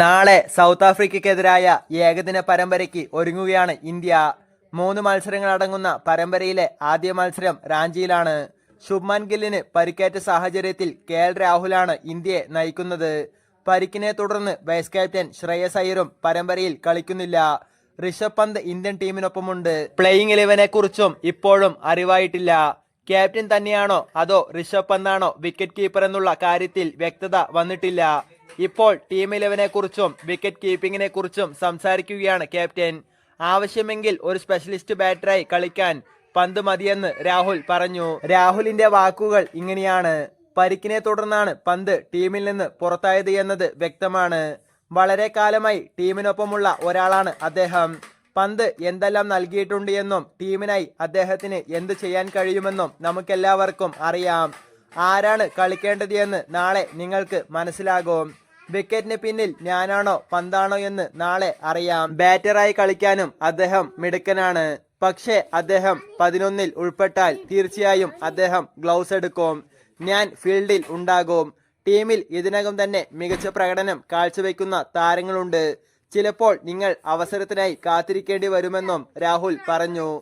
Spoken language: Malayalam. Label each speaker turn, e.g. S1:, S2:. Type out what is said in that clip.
S1: നാളെ സൗത്ത് ആഫ്രിക്കയ്ക്കെതിരായ ഏകദിന പരമ്പരയ്ക്ക് ഒരുങ്ങുകയാണ് ഇന്ത്യ. മൂന്ന് മത്സരങ്ങൾ അടങ്ങുന്ന പരമ്പരയിലെ ആദ്യ മത്സരം റാഞ്ചിയിലാണ്. ശുഭ്മാൻ ഗില്ലിന് പരിക്കേറ്റ സാഹചര്യത്തിൽ കെ എൽ രാഹുലാണ് ഇന്ത്യയെ നയിക്കുന്നത്. പരിക്കിനെ തുടർന്ന് വൈസ് ക്യാപ്റ്റൻ ശ്രേയസ് അയ്യരും പരമ്പരയിൽ കളിക്കുന്നില്ല. ഋഷഭ് പന്ത് ഇന്ത്യൻ ടീമിനൊപ്പമുണ്ട്. പ്ലേയിങ് ഇലവനെ കുറിച്ചും ഇപ്പോഴും അറിവായിട്ടില്ല. ക്യാപ്റ്റൻ തന്നെയാണോ അതോ ഋഷഭ് പന്താണോ വിക്കറ്റ് കീപ്പർ എന്നുള്ള കാര്യത്തിൽ വ്യക്തത വന്നിട്ടില്ല. ഇപ്പോൾ ടീം ഇലവനെ കുറിച്ചും വിക്കറ്റ് കീപ്പിങ്ങിനെ കുറിച്ചും സംസാരിക്കുകയാണ് ക്യാപ്റ്റൻ ആവശ്യമെങ്കിൽ ഒരു സ്പെഷ്യലിസ്റ്റ് ബാറ്ററായി കളിക്കാൻ പന്ത് മതിയെന്ന് രാഹുൽ പറഞ്ഞു. രാഹുലിന്റെ വാക്കുകൾ ഇങ്ങനെയാണ്. പരിക്കിനെ തുടർന്നാണ് പന്ത് ടീമിൽ നിന്ന് പുറത്തായത് എന്നത് വ്യക്തമാണ്. വളരെ കാലമായി ടീമിനൊപ്പമുള്ള ഒരാളാണ് അദ്ദേഹം. പന്ത് എന്തെല്ലാം നൽകിയിട്ടുണ്ട് എന്നും ടീമിനായി അദ്ദേഹത്തിന് എന്ത് ചെയ്യാൻ കഴിയുമെന്നും നമുക്കെല്ലാവർക്കും അറിയാം. ആരാണ് കളിക്കേണ്ടത് എന്ന് നാളെ നിങ്ങൾക്ക് മനസ്സിലാകും. വിക്കറ്റിന് പിന്നിൽ ഞാനാണോ പന്താണോ എന്ന് നാളെ അറിയാം. ബാറ്ററായി കളിക്കാനും അദ്ദേഹം മിടുക്കനാണ്. പക്ഷേ അദ്ദേഹം പതിനൊന്നിൽ ഉൾപ്പെട്ടാൽ തീർച്ചയായും അദ്ദേഹം ഗ്ലൗസ് എടുക്കും. ഞാൻ ഫീൽഡിൽ ഉണ്ടാകും. ടീമിൽ ഇതിനകം തന്നെ മികച്ച പ്രകടനം കാഴ്ചവെക്കുന്ന താരങ്ങളുണ്ട്. ചിലപ്പോൾ നിങ്ങൾ അവസരത്തിനായി കാത്തിരിക്കേണ്ടി വരുമെന്നും രാഹുൽ പറഞ്ഞു.